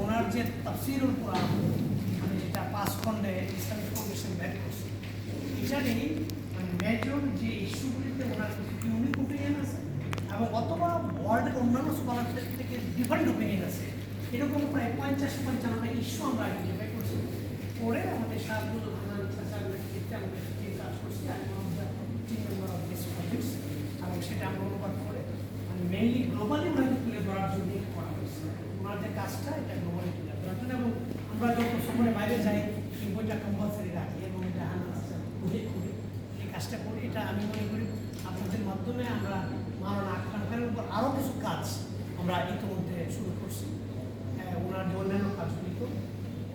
ওনার যে তাফসিরুল কোরআন মানে যেটা পাঁচ খণ্ডে ইসলামিক ফাউন্ডেশন ব্যাক করছে এটারই মানে মেজর যে ইস্যুগুলিতে ওনার ইউনিক ওপিনিয়ন আছে এবং অথবা ওয়ার্ল্ডের অন্যান্য স্কলারদের থেকে ডিফারেন্ট ওপিনিয়ন আছে, এরকম প্রায় পঞ্চাশ পঞ্চান্নটা ইস্যু আমরা আইডেন্টিফাই করছি করে আমাদের সাহায্য হানান চাচাগুলোর ক্ষেত্রে আমাদের যে কাজ করছি আমি আমাদের তিন নম্বর অফ দিস প্রজেক্টস এবং সেটা আমরা অনুবাদ করে মানে মেইনলি গ্লোবালি ওনাকে তুলে ধরার জন্য করা হয়েছে ওনার যে কাজটা এটা গ্লোবালি তুলে ধরার জন্য এবং আমরা যত সময় বাইরে যাই, এই বইটা কম্পালসারি রাখি এবং এটা এই কাজটা করি, এটা আমি মনে করি আপনাদের মাধ্যমে আমরা মারানা খানের উপর আরও কিছু কাজ আমরা ইতিমধ্যে শুরু করছি। ওনার যে অন্যান্য তো।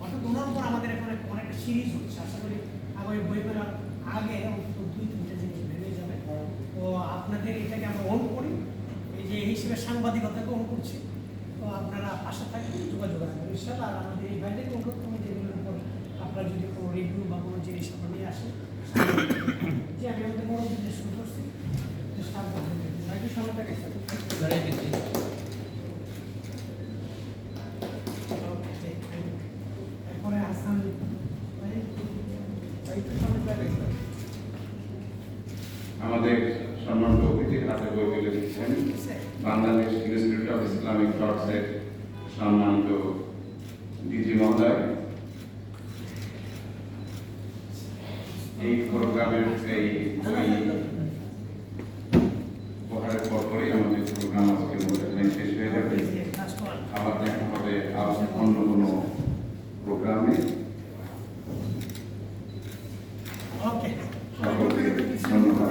অর্থাৎ ওনার উপর আমাদের এখানে অনেকটা সিরিজ হচ্ছে। আশা করি আগামী বই করার আগে অন্তত দুই তিনটে জিনিস বেরিয়ে যাবে তো আপনাদের এটাকে আমরা অন করি এই এই সাংবাদিকতাকে অনুরোধ করছি। তো আপনারা পাশে থাকবেন, যোগাযোগ রাখবেন। ইনশাল আর আমাদের এই বাইরে অনুরোধ যে এগুলোর উপর আপনারা যদি কোনো রিভিউ বা কোনো জিনিস আপনার নিয়ে আসেন, যে আমি আমাদের বিজনেস শুরু করছি সাংবাদিক হাতে বইগুলো দিচ্ছেন বাংলাদেশ ইনস্টিটিউট অফ ইসলামিক থটসের সম্মানিত ডিজি মহোদয় এই প্রোগ্রামের এই বই উপহারের পরপরই আমাদের প্রোগ্রাম আজকে মোটামুটি শেষ হয়ে যাবে। আবার দেখা হবে আবার অন্য কোনো প্রোগ্রামে। সকলকে ধন্যবাদ।